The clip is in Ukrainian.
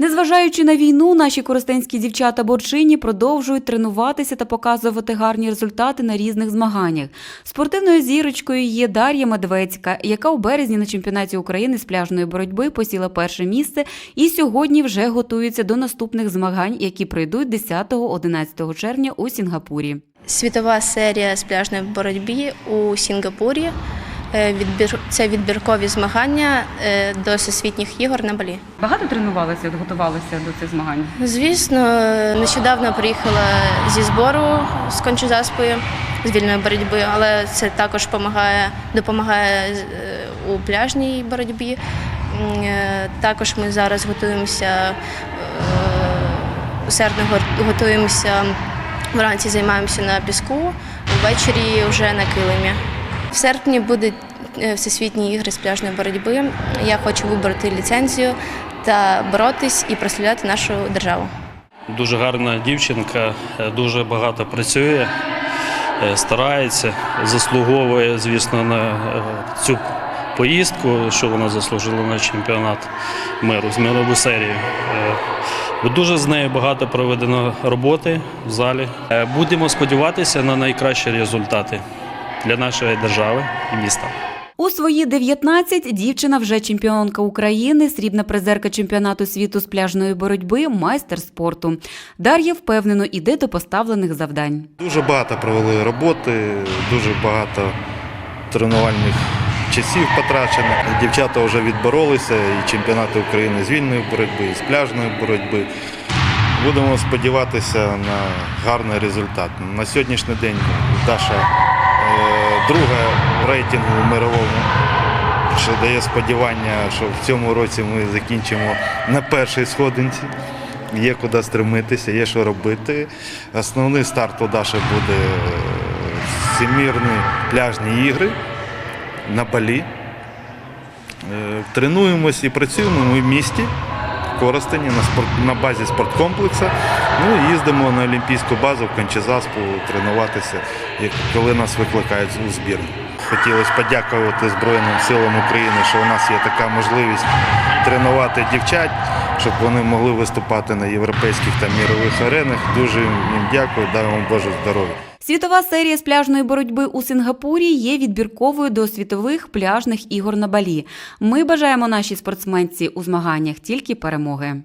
Незважаючи на війну, наші коростенські дівчата борчині продовжують тренуватися та показувати гарні результати на різних змаганнях. Спортивною зірочкою є Дар'я Медведська, яка у березні на чемпіонаті України з пляжної боротьби посіла перше місце і сьогодні вже готується до наступних змагань, які пройдуть 10-11 червня у Сінгапурі. Світова серія з пляжної боротьби у Сінгапурі. Е, Відбір це відбіркові змагання е, до всесвітніх ігор на Балі. Багато тренувалися, готувалися до цих змагань. Звісно, нещодавно приїхала зі збору з кончезаспою з вільної боротьби, але це також допомагає, допомагає е, у пляжній боротьбі. Також ми зараз готуємося усердно го- готуємося вранці, займаємося на піску, ввечері вже на килимі. В серпні будуть е, всесвітні ігри з пляжної боротьби. Я хочу вибороти ліцензію та боротись і прославляти нашу державу. Дуже гарна дівчинка, е, дуже багато працює, е, старається, заслуговує, звісно, на цю поїздку, що вона заслужила на чемпіонат миру, з мирову серію. Дуже з нею багато проведено роботи в залі. Будемо сподіватися на найкращі результати для нашої держави і міста. У свої 19 дівчина вже чемпіонка України, срібна призерка чемпіонату світу з пляжної боротьби, майстер спорту. Дар'я впевнено іде до поставлених завдань. Дуже багато провели роботи, дуже багато тренувальних часів потрачено. Дівчата вже відборолися і чемпіонати України з вільної боротьби, і з пляжної боротьби. Будемо сподіватися на гарний результат. На сьогоднішній день Даша е, друга в рейтингу мировому, що дає сподівання, що в цьому році ми закінчимо на першій сходинці. Є куди стремитися, є що робити. Основний старт у Даші буде е, всемірні пляжні ігри на Балі. Е, Тренуємось і працюємо ми в місті Коростені на, спорт, на базі спорткомплексу. Ну їздимо на Олімпійську базу в Кончезаспу тренуватися, коли нас викликають у збірну. Хотілося подякувати Збройним силам України, що у нас є така можливість тренувати дівчат, щоб вони могли виступати на європейських та мірових аренах. Дуже їм дякую, дай вам Боже здоров'я. Світова серія з пляжної боротьби у Сингапурі є відбірковою до світових пляжних ігор на Балі. Ми бажаємо нашій спортсменці у змаганнях тільки перемоги.